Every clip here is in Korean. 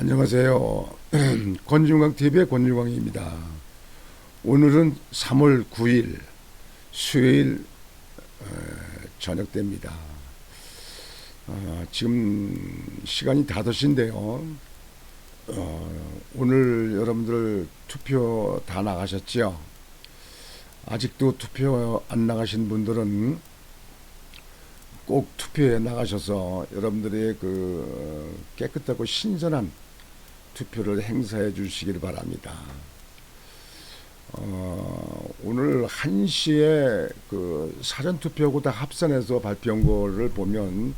안녕하세요. 권중광 TV의 권중광입니다. 오늘은 3월 9일 수요일 어, 저녁 때입니다. 어, 지금 시간이 5시인데요. 어, 오늘 여러분들 투표 다 나가셨죠? 아직도 투표 안 나가신 분들은 꼭 투표에 나가셔서 여러분들의 그 깨끗하고 신선한 투표를 행사해 주시길 바랍니다. 어, 오늘 1시에 그 사전투표하고 다 합산해서 발표한 거를 보면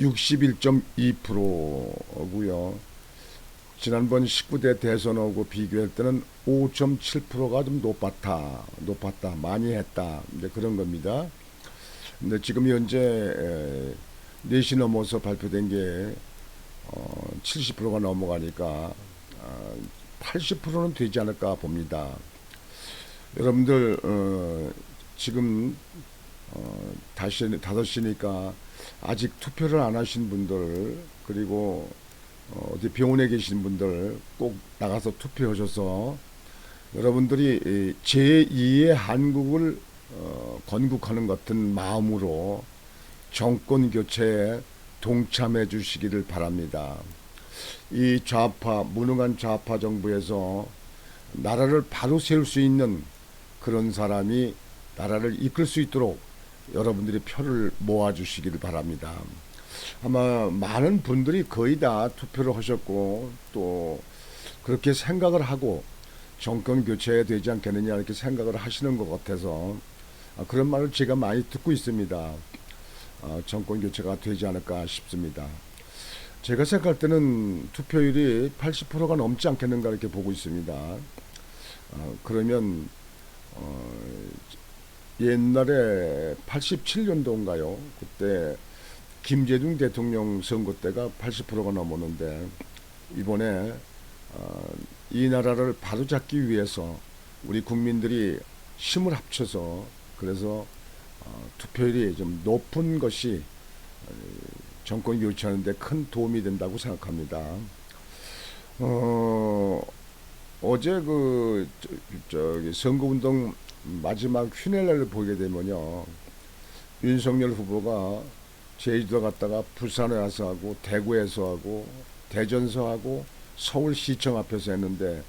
61.2%고요. 지난번 19대 대선하고 비교할 때는 5.7%가 좀 높았다, 높았다, 많이 했다, 이제 그런 겁니다. 근데 지금 현재 에, 4시 넘어서 발표된 게 어, 70%가 넘어가니까 어, 80%는 되지 않을까 봅니다. 여러분들 어, 지금 어, 다시 5시니까 아직 투표를 안 하신 분들 그리고 어, 어디 병원에 계신 분들 꼭 나가서 투표하셔서 여러분들이 이 제2의 한국을 어, 건국하는 같은 마음으로 정권 교체에 동참해 주시기를 바랍니다. 이 좌파 무능한 좌파 정부에서 나라를 바로 세울 수 있는 그런 사람이 나라를 이끌 수 있도록 여러분들이 표를 모아 주시기를 바랍니다. 아마 많은 분들이 거의 다 투표를 하셨고 또 그렇게 생각을 하고 정권 교체가 되지 않겠느냐 이렇게 생각을 하시는 것 같아서 아, 그런 말을 제가 많이 듣고 있습니다. 아, 정권 교체가 되지 않을까 싶습니다. 제가 생각할 때는 투표율이 80%가 넘지 않겠는가 이렇게 보고 있습니다. 아, 그러면 어, 옛날에 87년도인가요? 그때 김대중 대통령 선거 때가 80%가 넘었는데 이번에 어, 이 나라를 바로잡기 위해서 우리 국민들이 힘을 합쳐서 그래서 어, 투표율이 좀 높은 것이 어, 정권 교체하는데 큰 도움이 된다고 생각합니다. 어, 어제 그 저, 저기 선거운동 마지막 휴일날을 보게 되면요 윤석열 후보가 제주도 갔다가 부산에 와서 하고 대구에서 하고 대전서 하고 서울시청 앞에서 했는데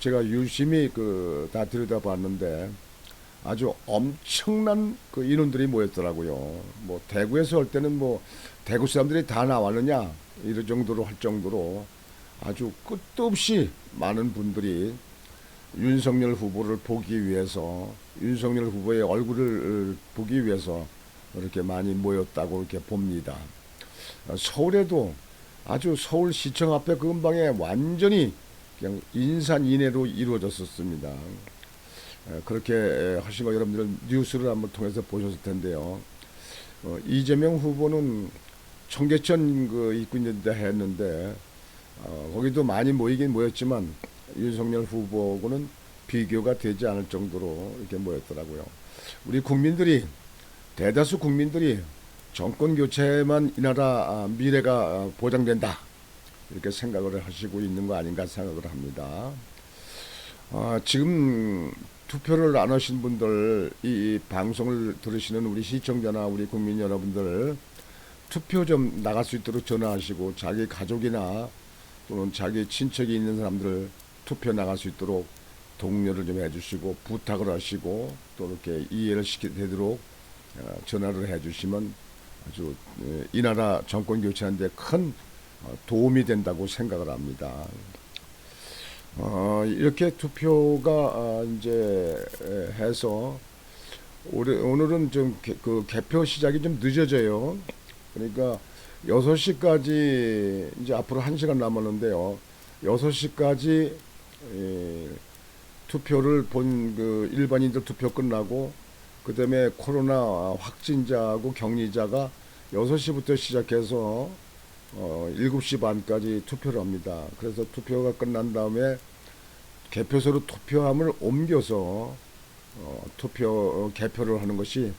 제가 유심히 그 다 들여다봤는데 아주 엄청난 그 인원들이 모였더라고요. 뭐 대구에서 할 때는 뭐 대구 사람들이 다 나왔느냐 이럴 정도로 할 정도로 아주 끝도 없이 많은 분들이 윤석열 후보를 보기 위해서 윤석열 후보의 얼굴을 보기 위해서 이렇게 많이 모였다고 이렇게 봅니다. 서울에도 아주 서울시청 앞에 그 근방에 완전히 그냥 인산인해로 이루어졌었습니다. 에, 그렇게 에, 하신 거 여러분들 뉴스를 한번 통해서 보셨을 텐데요. 어, 이재명 후보는 청계천 그 입구 있는데 했는데 어, 거기도 많이 모이긴 모였지만 윤석열 후보하고는 비교가 되지 않을 정도로 이렇게 모였더라고요. 우리 국민들이 대다수 국민들이 정권 교체만 이 나라 아, 미래가 아, 보장된다 이렇게 생각을 하시고 있는 거 아닌가 생각을 합니다. 아, 지금 투표를 안 하신 분들 이, 이 방송을 들으시는 우리 시청자나 우리 국민 여러분들 투표 좀 나갈 수 있도록 전화하시고 자기 가족이나 또는 자기 친척이 있는 사람들 투표 나갈 수 있도록 독려를 좀 해주시고 부탁을 하시고 또 이렇게 이해를 시키도록 어, 전화를 해주시면 아주 예, 이 나라 정권 교체하는데 큰 어, 도움이 된다고 생각을 합니다. 어, 이렇게 투표가 아, 이제 에, 해서 올해, 오늘은 좀 그 개표 시작이 좀 늦어져요. 그러니까 6시까지 이제 앞으로 1시간 남았는데요. 6시까지 에, 투표를 본 그 일반인들 투표 끝나고 그다음에 코로나 확진자하고 격리자가 6시부터 시작해서 어, 7시 반까지 투표를 합니다. 그래서 투표가 끝난 다음에 개표소로 투표함을 옮겨서 어, 투표 어, 개표를 하는 것이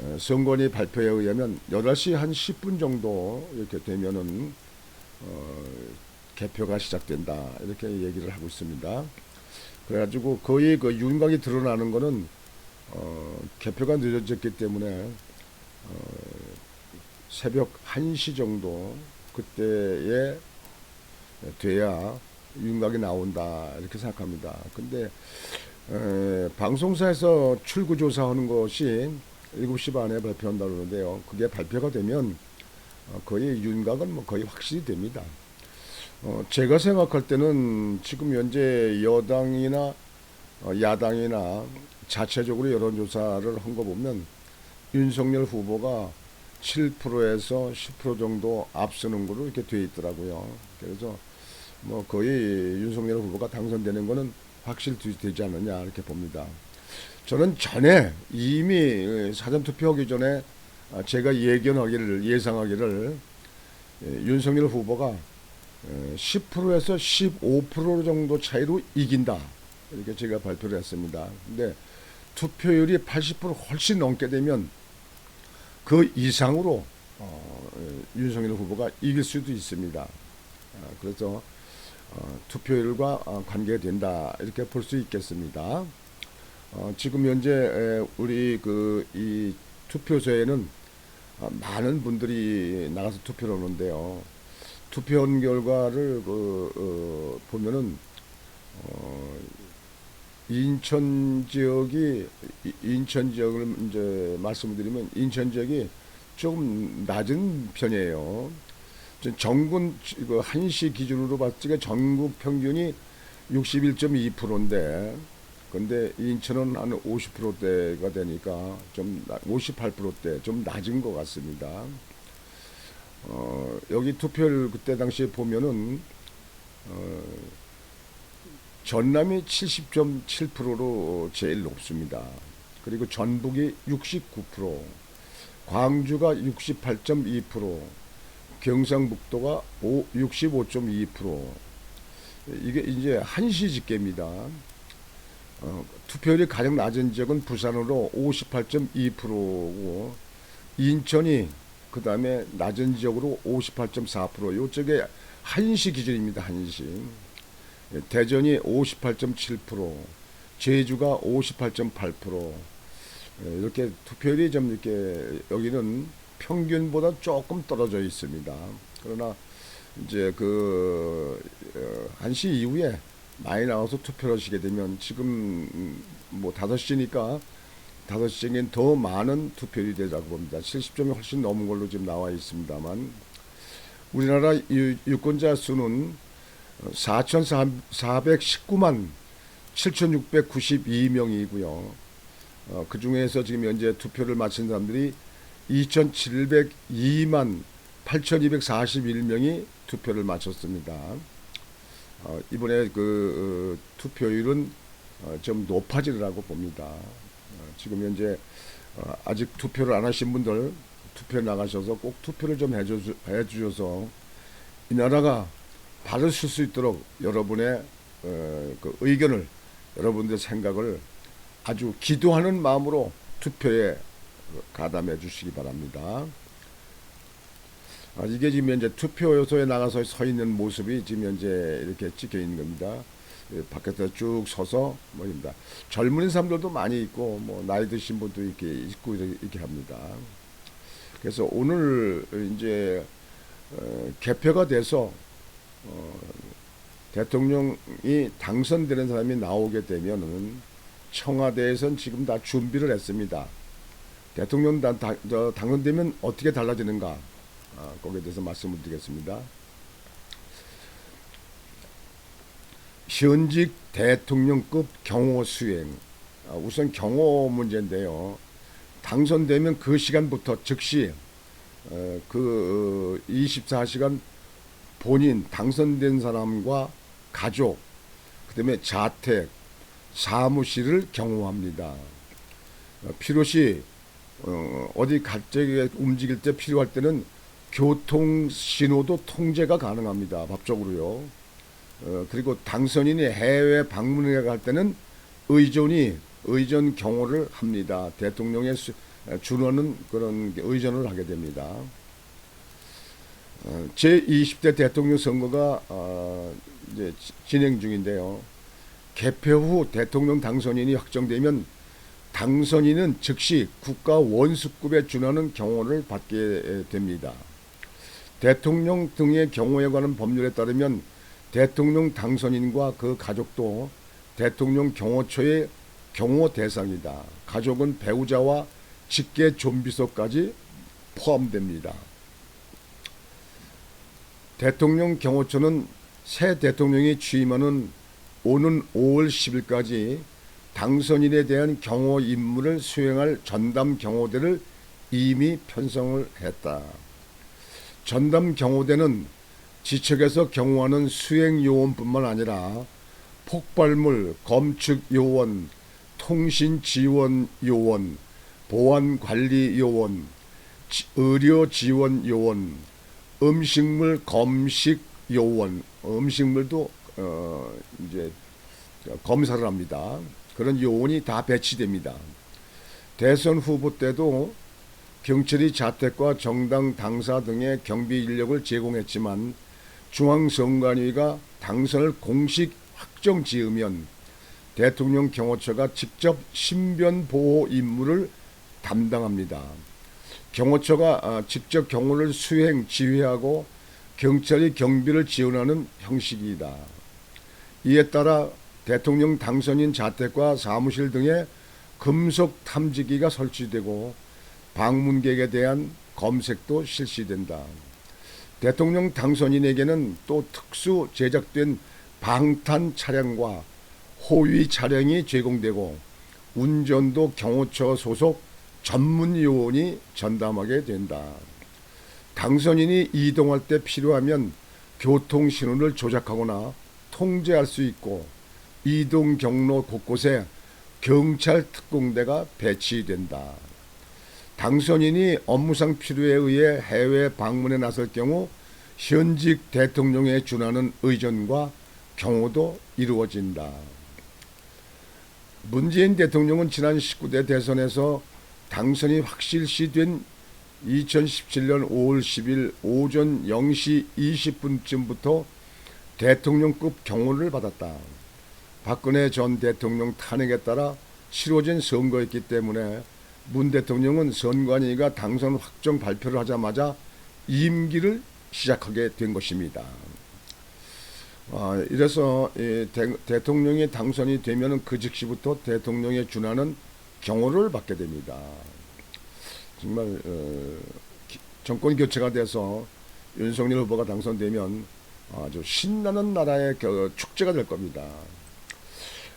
어, 선관위 발표에 의하면 8시 한 10분 정도 이렇게 되면은 어, 개표가 시작된다 이렇게 얘기를 하고 있습니다. 그래가지고 거의 그 윤곽이 드러나는 거는 어, 개표가 늦어졌기 때문에 어, 새벽 1시 정도 그때에 돼야 윤곽이 나온다 이렇게 생각합니다. 근데 에, 방송사에서 출구 조사하는 것이 7시 반에 발표한다 그러는데요. 그게 발표가 되면 어, 거의 윤곽은 뭐 거의 확실히 됩니다. 어, 제가 생각할 때는 지금 현재 여당이나 어, 야당이나 자체적으로 여론조사를 한 거 보면 윤석열 후보가 7%에서 10% 정도 앞서는 거로 이렇게 돼 있더라고요. 그래서 뭐 거의 윤석열 후보가 당선되는 거는 확실히 되지 않느냐 이렇게 봅니다. 저는 전에 이미 사전 투표하기 전에 아, 제가 예견하기를 예상하기를 예, 윤석열 후보가 10%에서 15% 정도 차이로 이긴다 이렇게 제가 발표를 했습니다. 근데 투표율이 80% 훨씬 넘게 되면 그 이상으로 어, 윤석열 후보가 이길 수도 있습니다. 아, 그래서 어, 투표율과 어, 관계가 된다 이렇게 볼 수 있겠습니다. 어, 지금 현재 에, 우리 그 이 투표소에는 어, 많은 분들이 나가서 투표를 하는데요. 투표한 결과를 그, 어, 보면은 어, 인천 지역이 이- 인천 지역을 이제 말씀드리면 인천 지역이 좀 낮은 편이에요. 저 전군 이거 한시 기준으로 봤을 때 전국 평균이 61.2%인데 근데 인천은 한 50%대가 되니까 좀 58%대 좀 낮은 것 같습니다. 어, 여기 투표를 그때 당시에 보면은 어, 전남이 70.7%로 제일 높습니다. 그리고 전북이 69%, 광주가 68.2%, 경상북도가 65.2%. 이게 이제 한시 집계입니다. 어, 투표율이 가장 낮은 지역은 부산으로 58.2%고 인천이 그 다음에 낮은 지역으로 58.4% 요쪽에 한시 기준입니다. 한시. 예, 대전이 58.7%, 제주가 58.8%. 예, 이렇게 투표율이 좀 이렇게 여기는 평균보다 조금 떨어져 있습니다. 그러나 이제 그 어, 한시 이후에 많이 나와서 투표를 하시게 되면 지금 음, 뭐 5시니까 5시에는 더 많은 투표율이 되자고 봅니다. 70점이 훨씬 넘은 걸로 지금 나와 있습니다만 우리나라 유- 유권자 수는 4,419만 7,692명이고요. 어, 그 중에서 지금 현재 투표를 마친 사람들이 2,702만 8,241명이 투표를 마쳤습니다. 어, 이번에 그 어, 투표율은 어, 좀 높아지리라고 봅니다. 어, 지금 현재 어, 아직 투표를 안 하신 분들 투표 나가셔서 꼭 투표를 좀 해주, 해주셔서 이 나라가 쓸수 있도록 여러분의 어, 그 의견을 여러분들 생각을 아주 기도하는 마음으로 투표에 가담해 주시기 바랍니다. 아, 이게 지금 현재 투표소에 나가서 서 있는 모습이 지금 현재 이렇게 찍혀 있는 겁니다. 예, 바깥에 쭉 서서 뭐입니다. 젊은 사람들도 많이 있고 뭐 나이 드신 분도 이렇게 있고 이렇게 합니다. 그래서 오늘 이제 어, 개표가 돼서 어, 대통령이 당선되는 사람이 나오게 되면은 청와대에선 지금 다 준비를 했습니다. 대통령 다, 다, 저, 당선되면 어떻게 달라지는가? 아, 거기에 대해서 말씀을 드리겠습니다. 현직 대통령급 경호 수행. 아, 우선 경호 문제인데요. 당선되면 그 시간부터 즉시 어, 그 24시간 본인 당선된 사람과 가족, 그다음에 자택, 사무실을 경호합니다. 어, 필요시 어, 어디 갑자기 움직일 때 필요할 때는 교통 신호도 통제가 가능합니다. 법적으로요. 어, 그리고 당선인이 해외 방문에 갈 때는 의전이 의전 경호를 합니다. 대통령의 수- 준하는 그런 의전을 하게 됩니다. 어, 제 20대 대통령 선거가 어, 이제 지- 진행 중인데요. 개표 후 대통령 당선인이 확정되면 당선인은 즉시 국가 원수급에 준하는 경호를 받게 됩니다. 대통령 등의 경호에 관한 법률에 따르면 대통령 당선인과 그 가족도 대통령 경호처의 경호 대상이다. 가족은 배우자와 직계 좀비서까지 포함됩니다. 대통령 경호처는 새 대통령이 취임하는 오는 5월 10일까지 당선인에 대한 경호 임무를 수행할 전담 경호대를 이미 편성을 했다. 전담 경호대는 지척에서 경호하는 수행 요원뿐만 아니라 폭발물 검측 요원, 통신 지원 요원, 보안 관리 요원, 지- 의료 지원 요원, 음식물 검식 요원, 음식물도 어 이제 검사를 합니다. 그런 요원이 다 배치됩니다. 대선 후보 때도 경찰이 자택과 정당 당사 등의 경비 인력을 제공했지만 중앙선관위가 당선을 공식 확정 지으면 대통령 경호처가 직접 신변 보호 임무를 담당합니다. 경호처가 아, 직접 경호를 수행 지휘하고 경찰이 경비를 지원하는 형식이다. 이에 따라 대통령 당선인 자택과 사무실 등에 금속 탐지기가 설치되고 방문객에 대한 검색도 실시된다. 대통령 당선인에게는 또 특수 제작된 방탄 차량과 호위 차량이 제공되고 운전도 경호처 소속 전문 요원이 전담하게 된다. 당선인이 이동할 때 필요하면 교통 신호를 조작하거나 통제할 수 있고 이동 경로 곳곳에 경찰 특공대가 배치된다. 당선인이 업무상 필요에 의해 해외 방문에 나설 경우 현직 대통령에 준하는 의전과 경호도 이루어진다. 문재인 대통령은 지난 19대 대선에서 당선이 확실시 된 2017년 5월 10일 오전 0시 20분쯤부터 대통령급 경호를 받았다. 박근혜 전 대통령 탄핵에 따라 치러진 선거였기 때문에 문 대통령은 선관위가 당선 확정 발표를 하자마자 임기를 시작하게 된 것입니다. 아, 이래서 이 대, 대통령이 당선이 되면 그 즉시부터 대통령에 준하는 경호를 받게 됩니다. 정말 어, 기- 정권 교체가 돼서 윤석열 후보가 당선되면 아주 신나는 나라의 겨- 축제가 될 겁니다.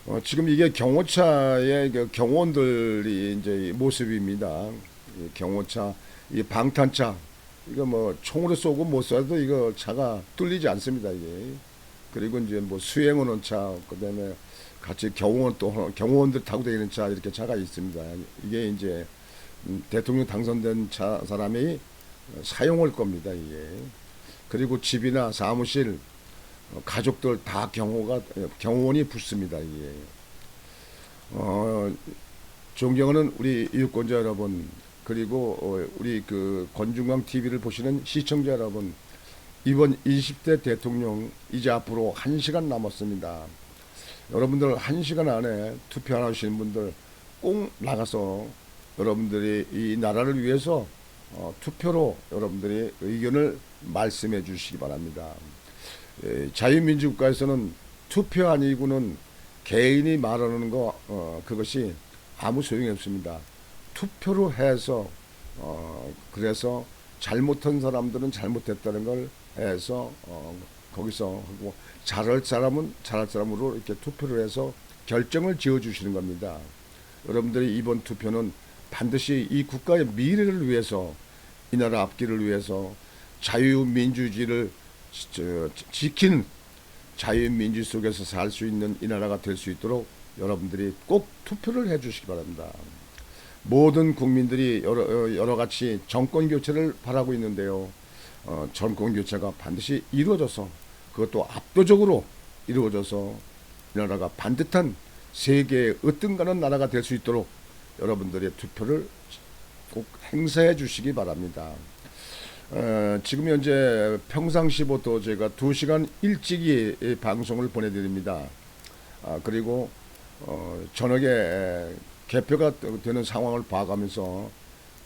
어, 지금 이게 경호차의 그 경호원들이 이제 이 모습입니다. 이 경호차, 이 방탄차, 이거 뭐 총으로 쏘고 못 쏴도 이거 차가 뚫리지 않습니다. 이게 그리고 이제 뭐 수행하는 차, 그다음에 같이 경호원 또 경호원들 타고 다니는 차 이렇게 차가 있습니다. 이게 이제 음, 대통령 당선된 차 사람이 사용할 겁니다. 이게 그리고 집이나 사무실 어, 가족들 다 경호가 경호원이 붙습니다. 이게 어, 존경하는 우리 유권자 여러분 그리고 어, 우리 그 권중광 TV를 보시는 시청자 여러분 이번 20대 대통령 이제 앞으로 1시간 남았습니다. 여러분들 1시간 안에 투표하시는 분들 꼭 나가서 여러분들이 이 나라를 위해서 어, 투표로 여러분들이 의견을 말씀해 주시기 바랍니다. 예, 자유민주국가에서는 투표 아니고는 개인이 말하는 거 어, 그것이 아무 소용이 없습니다. 투표로 해서 어, 그래서 잘못한 사람들은 잘못했다는 걸 해서 어, 거기서 하고 잘할 사람은 잘할 사람으로 이렇게 투표를 해서 결정을 지어 주시는 겁니다. 여러분들이 이번 투표는 반드시 이 국가의 미래를 위해서 이 나라 앞길을 위해서 자유민주주의를 지- 저, 지키는 자유민주 속에서 살 수 있는 이 나라가 될 수 있도록 여러분들이 꼭 투표를 해 주시기 바랍니다. 모든 국민들이 여러, 어, 여러 가지 정권 교체를 바라고 있는데요. 어, 정권 교체가 반드시 이루어져서 그것도 압도적으로 이루어져서 이 나라가 반듯한 세계의 으뜸가는 나라가 될 수 있도록 여러분들의 투표를 꼭 행사해 주시기 바랍니다. 어, 지금 현재 평상시부터 제가 2시간 일찍이 이 방송을 보내드립니다. 아, 그리고 어, 저녁에 에, 개표가 되는 상황을 봐가면서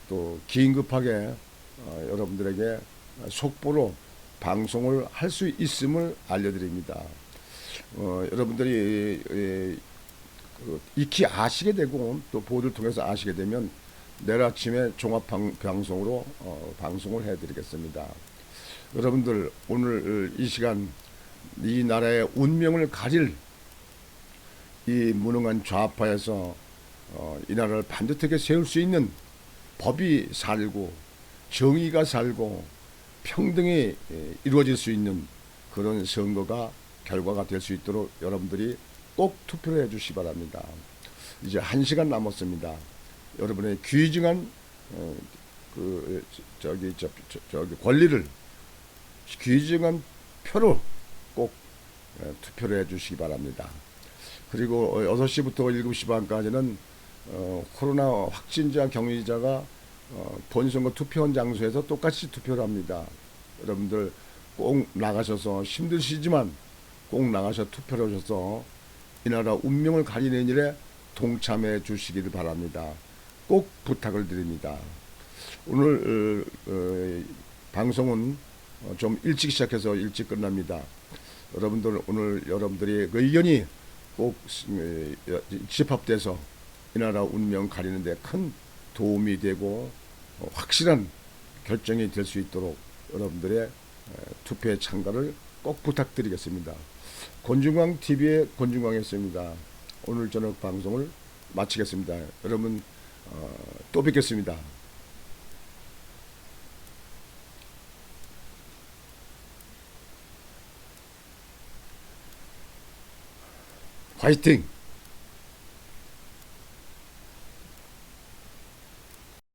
또 긴급하게 어, 여러분들에게 속보로 방송을 할 수 있음을 알려드립니다. 어, 여러분들이 이, 그 익히 아시게 되고 또 보도를 통해서 아시게 되면 내일 아침에 종합 방, 방송으로 어, 방송을 해드리겠습니다. 여러분들 오늘 이 시간 이 나라의 운명을 가릴 이 무능한 좌파에서 어, 이 나라를 반듯하게 세울 수 있는 법이 살고 정의가 살고 평등이 에, 이루어질 수 있는 그런 선거가 결과가 될 수 있도록 여러분들이 꼭 투표를 해주시 기 바랍니다. 이제 한 시간 남았습니다. 여러분의 귀중한 어, 그 저기 저, 저, 저 기 권리를 귀중한 표로 꼭 에, 투표를 해주시기 바랍니다. 그리고 6시부터 7시 반까지는 어, 코로나 확진자 격리자가 어, 본선거 투표한 장소에서 똑같이 투표를 합니다. 여러분들 꼭 나가셔서 힘드시지만 꼭 나가서 투표를 하셔서 이 나라 운명을 가리는 일에 동참해 주시기를 바랍니다. 꼭 부탁을 드립니다. 오늘 어, 어, 방송은 어, 좀 일찍 시작해서 일찍 끝납니다. 여러분들 오늘 여러분들의 의견이 꼭 에, 집합돼서 이 나라 운명 가리는 데 큰 도움이 되고 어, 확실한 결정이 될 수 있도록 여러분들의 에, 투표에 참가를 꼭 부탁드리겠습니다. 권중광 TV의 권중광이었습니다. 오늘 저녁 방송을 마치겠습니다. 여러분 어, 또 뵙겠습니다. 화이팅!